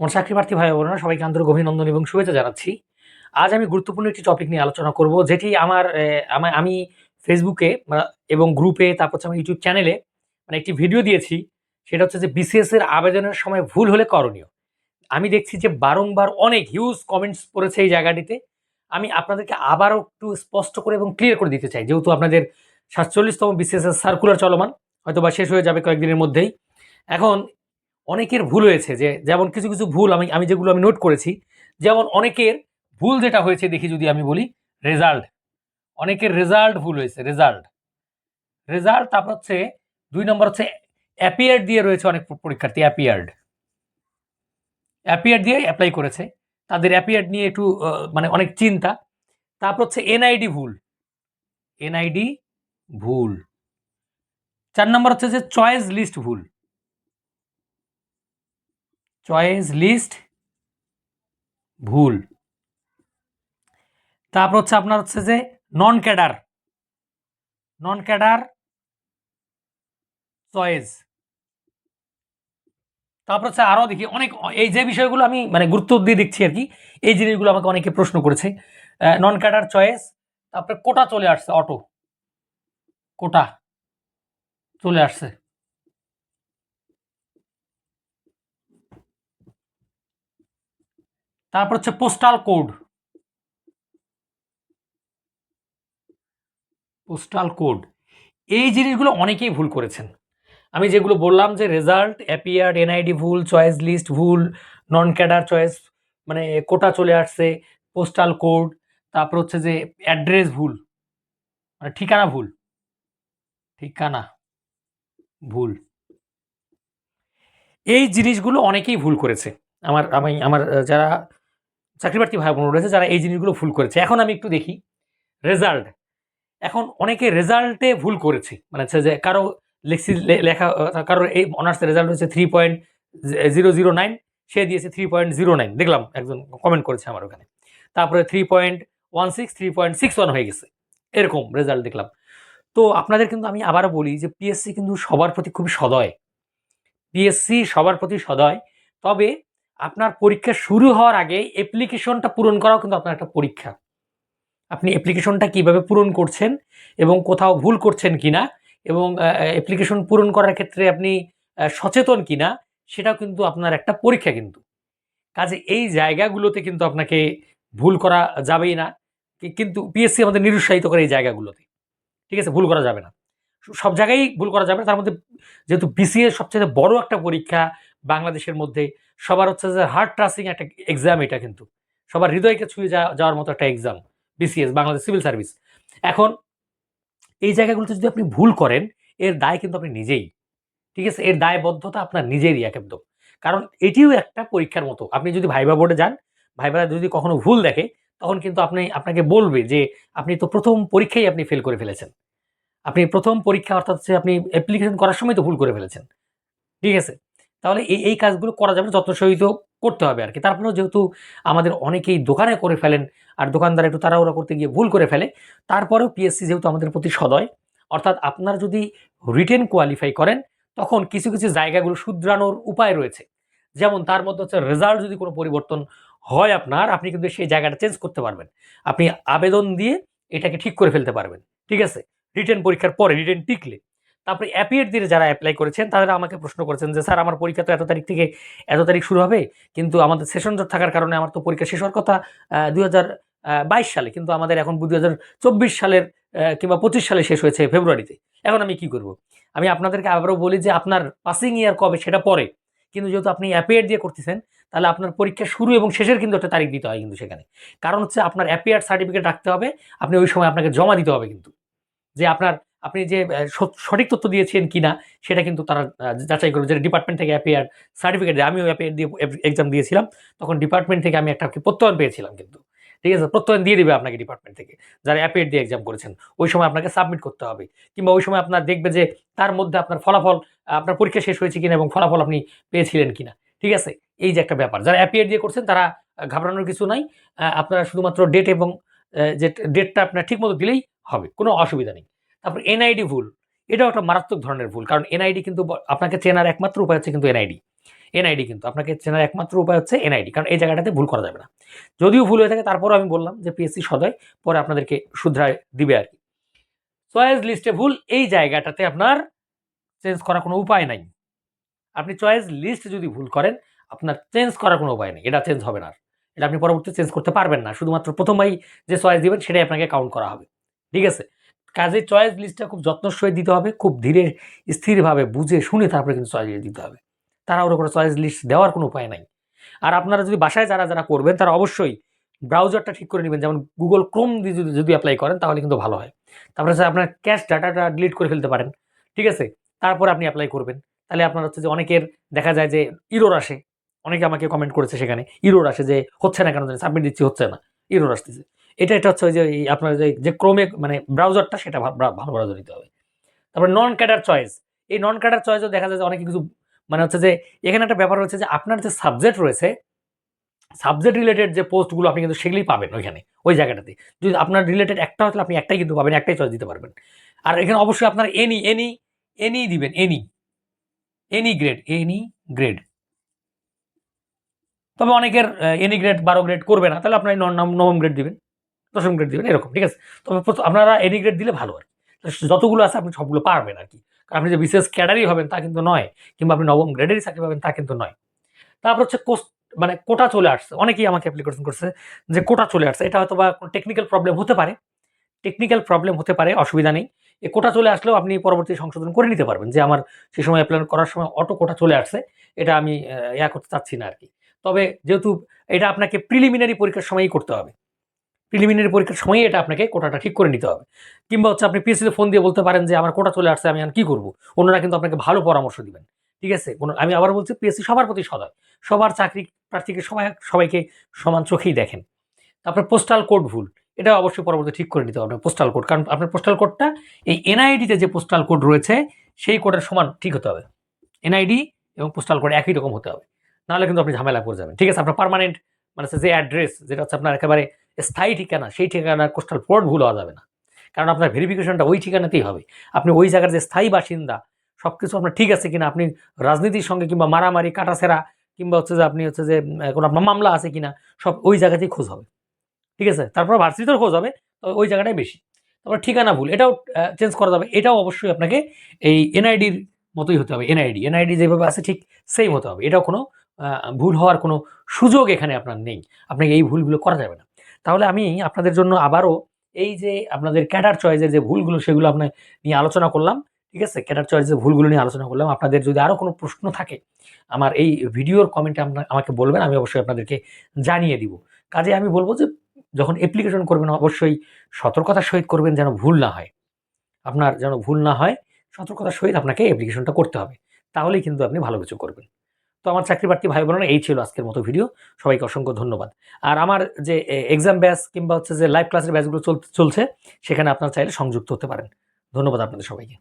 আমার চাকরি প্রার্থী ভাই বোনেরা, সবাইকে আন্তরিক অভিনন্দন এবং শুভেচ্ছা জানাচ্ছি। আজ আমি গুরুত্বপূর্ণ একটি টপিক নিয়ে আলোচনা করব, যেটি আমার আমি ফেসবুকে এবং গ্রুপে তারপর আমার ইউটিউব চ্যানেলে মানে একটি ভিডিও দিয়েছি। সেটা হচ্ছে যে বিসিএস এর আবেদনের সময় ভুল হলে করণীয়। আমি দেখছি যে বারংবার অনেক হিউজ কমেন্টস পড়েছে এই জায়গাটিতে। আমি আপনাদেরকে আবারও একটু স্পষ্ট করে এবং ক্লিয়ার করে দিতে চাই, যেহেতু আপনাদের সাতচল্লিশতম বিসিএস এর সার্কুলার চলমান হয়তো বা শেষ হয়ে যাবে কয়েকদিনের মধ্যেই। এখন অনেকের ভুল হয়েছে যে, যেমন কিছু কিছু ভুল আমি আমি যেগুলো আমি নোট করেছি, যেমন অনেকের ভুল যেটা হয়েছে দেখি যদি আমি বলি রেজাল্ট অনেকের রেজাল্ট ভুল হয়েছে রেজাল্ট রেজাল্ট তারপর হচ্ছে, দুই নম্বর হচ্ছে অ্যাপিয়ার্ড দিয়ে রয়েছে অনেক পরীক্ষার্থী অ্যাপিয়ার্ড অ্যাপিয়ার্ড দিয়ে অ্যাপ্লাই করেছে। তাদের অ্যাপিয়ার্ড নিয়ে একটু মানে অনেক চিন্তা। তারপর হচ্ছে এনআইডি ভুল। এনআইডি ভুল। চার নম্বর হচ্ছে যে চয়েস লিস্ট ভুল। চয়েস লিস্ট, ভুল। তারপর হচ্ছে আপনার হচ্ছে যে non cadre non cadre choice. তারপর হচ্ছে আরও দেখি, অনেক, এই যে বিষয়গুলো আমি মানে গুরুত্ব দিয়ে দেখছি আর কি, এই জিনিসগুলো আমাকে অনেকে প্রশ্ন করেছে। নন ক্যাডার চয়েস, তারপরে কোটা চলে আসছে, অটো। কোটা চলে আসছে। তারপর হচ্ছে পোস্টাল কোড পোস্টাল কোড এই জিনিসগুলো অনেকেই ভুল করেছেন। আমি যেগুলো বললাম যে রেজাল্ট অ্যাপিয়ার্ড এনআইডি ভুল চয়েস লিস্ট ভুল নন ক্যাডার চয়েস মানে কোটা চলে আসছে পোস্টাল কোড তারপর হচ্ছে যে অ্যাড্রেস ভুল মানে ঠিকানা ভুল ঠিকানা ভুল। এই জিনিসগুলো অনেকেই ভুল করেছে। আমার আমি আমার আহ, চাকরিপ্রার্থী ভাই বোন রয়েছে যারা এই জিনিসগুলো ভুল করেছে। এখন আমি একটু দেখি। রেজাল্ট। এখন অনেকে রেজাল্টে ভুল করেছে। মানে হচ্ছে যে কারও লেখছি লেখা, কারোর এই অনার্সের রেজাল্ট হচ্ছে three point zero zero nine সে দিয়েছে থ্রি পয়েন্ট জিরো নাইন দেখলাম একজন কমেন্ট করেছে আমার ওখানে। তারপরে three point one six three point six one হয়ে গেছে। এরকম রেজাল্ট দেখলাম। তো আপনাদের কিন্তু আমি আবার বলি যে পিএসসি কিন্তু সবার প্রতি খুবই সদয়। পিএসসি সবার প্রতি সদয়। তবে আপনার পরীক্ষা শুরু হওয়ার আগে অ্যাপ্লিকেশনটা পূরণ করাও কিন্তু আপনার একটা পরীক্ষা। আপনি অ্যাপ্লিকেশনটা কীভাবে পূরণ করছেন এবং কোথাও ভুল করছেন কিনা এবং অ্যাপ্লিকেশন পূরণ করার ক্ষেত্রে আপনি সচেতন কিনা সেটাও কিন্তু আপনার একটা পরীক্ষা কিন্তু। কাজে এই জায়গাগুলোতে কিন্তু আপনাকে ভুল করা যাবেই না। কিন্তু পিএসসি আমাদের নিরুৎসাহিত করে এই জায়গাগুলোতে। ঠিক আছে? ভুল করা যাবে না। সব জায়গায় ভুল করা যাবে তার মধ্যে যেহেতু বিসিএ সবচেয়ে বড় একটা পরীক্ষা বাংলাদেশের মধ্যে সবার হচ্ছে যে হার্ট ট্রাসিং একটা এক্সাম এটা কিন্তু। সবার হৃদয়কে ছুঁয়ে যাওয়ার মতো একটা exam BCS Bangladesh civil service এখন এই জায়গাগুলোতে যদি আপনি ভুল করেন, এর দায় কিন্তু আপনি নিজেই। ঠিক আছে? এর দায়বদ্ধতা আপনার নিজেরই একদম। কারণ এটিও একটা পরীক্ষার মতো। আপনি যদি ভাইবা বোর্ডে যান ভাইবা যদি কখনো ভুল দেখে, তখন কিন্তু আপনি, আপনাকে বলবে যে আপনি তো প্রথম পরীক্ষায় আপনি ফেল করে ফেলেছেন। আপনি প্রথম পরীক্ষা অর্থাৎ আপনি অ্যাপ্লিকেশন করার সময় তো ভুল করে ফেলেছেন। ঠিক আছে? তাহলে এই এই কাজগুলো করা যাবে যত্ন সহিত করতে হবে আর কি তারপরেও যেহেতু আমাদের অনেকেই দোকানে করে ফেলেন আর দোকানদার একটু তাড়াহুড়া করতে গিয়ে ভুল করে ফেলে, তারপরেও পিএসসি যেহেতু আমাদের প্রতি সদয়, অর্থাৎ আপনার যদি রিটেন কোয়ালিফাই করেন, তখন কিছু কিছু জায়গাগুলো শুধরানোর উপায় রয়েছে। যেমন তার মধ্যে হচ্ছে রেজাল্ট যদি কোনো পরিবর্তন হয় আপনার, আপনি কিন্তু সেই জায়গাটা চেঞ্জ করতে পারবেন। আপনি আবেদন দিয়ে এটাকে ঠিক করে ফেলতে পারবেন। ঠিক আছে? রিটেন পরীক্ষার পরে রিটেন টিকলে। তারপরে অ্যাপিয়ার দিয়ে যারা অ্যাপ্লাই করেছেন, তারা আমাকে প্রশ্ন করেছেন যে, স্যার, আমার পরীক্ষা তো এত তারিখ থেকে, এত তারিখ শুরু হবে, কিন্তু আমাদের সেশন জট থাকার কারণে আমার তো পরীক্ষা শেষ হওয়ার কথা দুই বাইশ সালে, কিন্তু আমাদের এখন দু চব্বিশ সালের কিংবা পঁচিশ সালে শেষ হয়েছে ফেব্রুয়ারিতে। এখন আমি কি করব? আমি আপনাদেরকে আবারও বলি যে, আপনার পাসিং ইয়ার কবে, সেটা পরে। কিন্তু যেহেতু আপনি অ্যাপিয়ার দিয়ে করতেছেন, তাহলে আপনার পরীক্ষা শুরু এবং শেষের কিন্তু একটা তারিখ দিতে হয় কিন্তু সেখানে। কারণ হচ্ছে আপনার অ্যাপিয়ার সার্টিফিকেট রাখতে হবে, আপনি ওই সময় আপনাকে জমা দিতে হবে কিন্তু। যে আপনার আপনি যে সঠিক তথ্য দিয়েছেন কিনা, সেটা কিন্তু তারা যাচাই করবে যেটা ডিপার্টমেন্ট থেকে অ্যাপিয়ার সার্টিফিকেট দেয়, আমিও অ্যাপিয়ার দিয়ে এক্সাম দিয়েছিলাম। তখন ডিপার্টমেন্ট থেকে আমি একটা কি প্রত্যয়ন পেয়েছিলাম কিন্তু। ঠিক আছে? প্রত্যয়ন দিয়ে দেবে আপনাকে ডিপার্টমেন্ট থেকে, যারা অ্যাপিয়ার দিয়ে এক্সাম করেছেন। ওই সময় আপনাকে সাবমিট করতে হবে। কিংবা ওই সময় আপনার দেখবে যে, তার মধ্যে আপনার ফলাফল, আপনার পরীক্ষা শেষ হয়েছে কিনা এবং ফলাফল আপনি পেয়েছিলেন কিনা। ঠিক আছে? এই যে একটা ব্যাপার। যারা অ্যাপিয়ার দিয়ে করছেন, তারা ঘাবড়ানোর কিছু নাই। আপনারা শুধুমাত্র ডেট এবং যে ডেটটা আপনার ঠিক মতো দিলেই হবে। কোনো অসুবিধা নেই। তারপর এনআইডি ভুল। এটাও একটা মারাত্মক ধরনের ভুল, কারণ এনআইডি কিন্তু আপনাকে চেনার একমাত্র উপায় হচ্ছে কিন্তু এনআইডি এনআইডি কিন্তু আপনাকে চেনার একমাত্র উপায় হচ্ছে এনআইডি কারণ এই জায়গাটাতে ভুল করা যাবে না। যদিও ভুল হয়ে থাকে, তারপরও আমি বললাম যে পিএসসি সদয়, পরে আপনাদেরকে শুধরায় দিবে আর কি। চয়েস লিস্টে ভুল, এই জায়গাটাতে আপনার চেঞ্জ করার কোনো উপায় নাই। আপনি চয়েস লিস্ট যদি ভুল করেন, আপনার চেঞ্জ করার কোনো উপায় নেই, এটা চেঞ্জ হবে না। এটা আপনি পরবর্তীতে চেঞ্জ করতে পারবেন না, শুধুমাত্র প্রথমবারই যে চয়েস দিবেন, সেটাই আপনাকে কাউন্ট করা হবে। ঠিক আছে? কাজে চয়েস লিস্টটা খুব যত্নর সহিত দিতে হবে, খুব ধীরে, স্থিরভাবে বুঝে শুনে তারপরে কিন্তু চয়েস দিতে হবে। তারা ওর করে চয়েস লিস্ট দেওয়ার কোনো উপায় নাই। আর আপনারা যদি বাসায় যারা যারা করবেন, তারা অবশ্যই ব্রাউজারটা ঠিক করে নেবেন। যেমন গুগল ক্রোম দিয়ে যদি অ্যাপ্লাই করেন, তাহলে কিন্তু ভালো হয়। তারপরে হচ্ছে আপনার ক্যাশ ডাটাটা ডিলিট করে ফেলতে পারেন। ঠিক আছে? তারপর আপনি অ্যাপ্লাই করবেন। তাহলে আপনার হচ্ছে যে অনেকের দেখা যায় যে ইরোর আসে। অনেকে আমাকে কমেন্ট করেছে সেখানে ইরোর আসে যে হচ্ছে না কেন জানি সাবমিট দিচ্ছি, হচ্ছে না। ইরোর আসতেছে। এটা এটা হচ্ছে যে আপনার যে যে ক্রোমে মানে ব্রাউজারটা সেটা ভালো ব্রাউজার নিতে হবে। তারপরে নন ক্যাডার চয়েস এই নন ক্যাডার চয়েসও দেখা যায় যে অনেকে কিছু মানে হচ্ছে যে, এখানে একটা ব্যাপার হচ্ছে যে, আপনার যে সাবজেক্ট রয়েছে সাবজেক্ট রিলেটেড যে পোস্টগুলো আপনি কিন্তু সেগুলি পাবেন ওইখানে, ওই জায়গাটাতে। যদি আপনার রিলেটেড একটা হলে আপনি একটাই কিন্তু পাবেন, একটাই চয়েস দিতে পারবেন। আর এখানে অবশ্যই আপনার এনি এনি এনি দিবেন any any grade any grade তবে অনেকের এনি গ্রেড বারো গ্রেড করবে না, তাহলে আপনার নবম গ্রেড দিবেন। দশম গ্রেড দিবেন, এরকম, ঠিক আছে? তবে আপনারা এনি গ্রেড দিলে ভালো আর কি। যতগুলো আছে আপনি সবগুলো পারবেন আর কি। কারণ আপনি যে বিশেষ ক্যাডারই হবেন তা কিন্তু নয়, কিংবা আপনি নবম গ্রেডেরই চাকরি পাবেন তা কিন্তু নয়। তারপর হচ্ছে কোস মানে কোটা চলে আসছে। অনেকেই আমাকে অ্যাপ্লিকেশন করছে যে কোটা চলে আসছে। এটা হয়তো বা কোনো টেকনিক্যাল প্রবলেম হতে পারে। টেকনিক্যাল প্রবলেম হতে পারে, অসুবিধা নেই। এ কোটা চলে আসলেও আপনি পরবর্তী সংশোধন করে নিতে পারবেন যে আমার সেই সময় অ্যাপ্লাই করার সময় অটো কোটা চলে আসছে। এটা আমি ইয়া করতে চাচ্ছি না আর কি। তবে যেহেতু এটা আপনাকে প্রিলিমিনারি পরীক্ষার সময়ই করতে হবে। প্রিলিমিনারি পরীক্ষার সময়ই এটা আপনাকে কোটাটা ঠিক করে নিতে হবে। কিংবা হচ্ছে আপনি পিএসসিতে ফোন দিয়ে বলতে পারেন যে, আমার কোটা চলে আসছে, আমি এখন কী করব? অন্যরা কিন্তু আপনাকে ভালো পরামর্শ দিবেন। ঠিক আছে? কোনো, আমি আবার বলছি পিএসসি সবার প্রতি সদয় সবার চাকরি প্রার্থীকে সবাই, সবাইকে সমান চোখেই দেখেন। তারপরে পোস্টাল কোড ভুল। এটা অবশ্যই পরবর্তী ঠিক করে নিতে হবে পোস্টাল কোড কারণ আপনার পোস্টাল কোডটা এই এনআইডিতে যে পোস্টাল কোড রয়েছে, সেই কোডের সমান ঠিক হতে হবে। এনআইডি এবং পোস্টাল কোড একই রকম হতে হবে। নাহলে কিন্তু আপনি ঝামেলা পড়ে যাবেন। ঠিক আছে? আপনার পার্মানেন্ট মানে যে অ্যাড্রেস যেটা হচ্ছে আপনার একেবারে স্থায়ী ঠিকানা, সেই ঠিকানার পোস্টাল কোড ভুল হওয়া যাবে না। কারণ আপনার ভেরিফিকেশনটা ওই ঠিকানাতেই হবে। আপনি ওই জায়গার যে স্থায়ী বাসিন্দা সব কিছু আপনার ঠিক আছে কিনা, আপনি রাজনীতির সঙ্গে কিংবা মারামারি কাটাছেরা কিংবা হচ্ছে যে আপনি হচ্ছে যে কোনো আপনার মামলা আছে কিনা, সব ওই জায়গাতেই খোঁজ হবে। ঠিক আছে? তারপর ভার্সিটিতেও খোঁজ হবে, তবে ওই জায়গাটাই বেশি। তারপর ঠিকানা ভুল, এটাও চেঞ্জ করা যাবে। এটাও অবশ্যই আপনাকে এই এনআইডির মতোই হতে হবে, এনআইডি। এনআইডি যেভাবে আছে ঠিক সেম হতে হবে। এটাও কোনো ভুল হওয়ার কোনো সুযোগ এখানে আপনার নেই। আপনাকে এই ভুলগুলো করা যাবে না। তাহলে আমি আপনাদের জন্য আবারও এই যে আপনাদের ক্যাডার চয়েসের যে ভুলগুলো সেগুলো আপনার নিয়ে আলোচনা করলাম, ঠিক আছে? ক্যাডার চয়েসের ভুলগুলো নিয়ে আলোচনা করলাম। আপনাদের যদি আরও কোনো প্রশ্ন থাকে, আমার এই ভিডিওর কমেন্টে আপনার আমাকে বলবেন, আমি অবশ্যই আপনাদেরকে জানিয়ে দিব। কাজে আমি বলব যে, যখন অ্যাপ্লিকেশন করবেন, অবশ্যই সতর্কতার সহিত করবেন যেন ভুল না হয়। আপনার যেন ভুল না হয়, সতর্কতার সহিত আপনাকে অ্যাপ্লিকেশনটা করতে হবে। তাহলেই কিন্তু আপনি ভালো কিছু করবেন। তো আমার চাকরি প্রার্থী ভাই বোনেরা, এই ছিল আজকের মতো ভিডিও সবাইকে অসংখ্য ধন্যবাদ। আর আমার যে এক্সাম ব্যাচ কিংবা হচ্ছে যে লাইভ ক্লাসের ব্যাচগুলো চলছে, সেখানে আপনারা চাইলে সংযুক্ত হতে পারেন। ধন্যবাদ আপনাদের সবাইকে।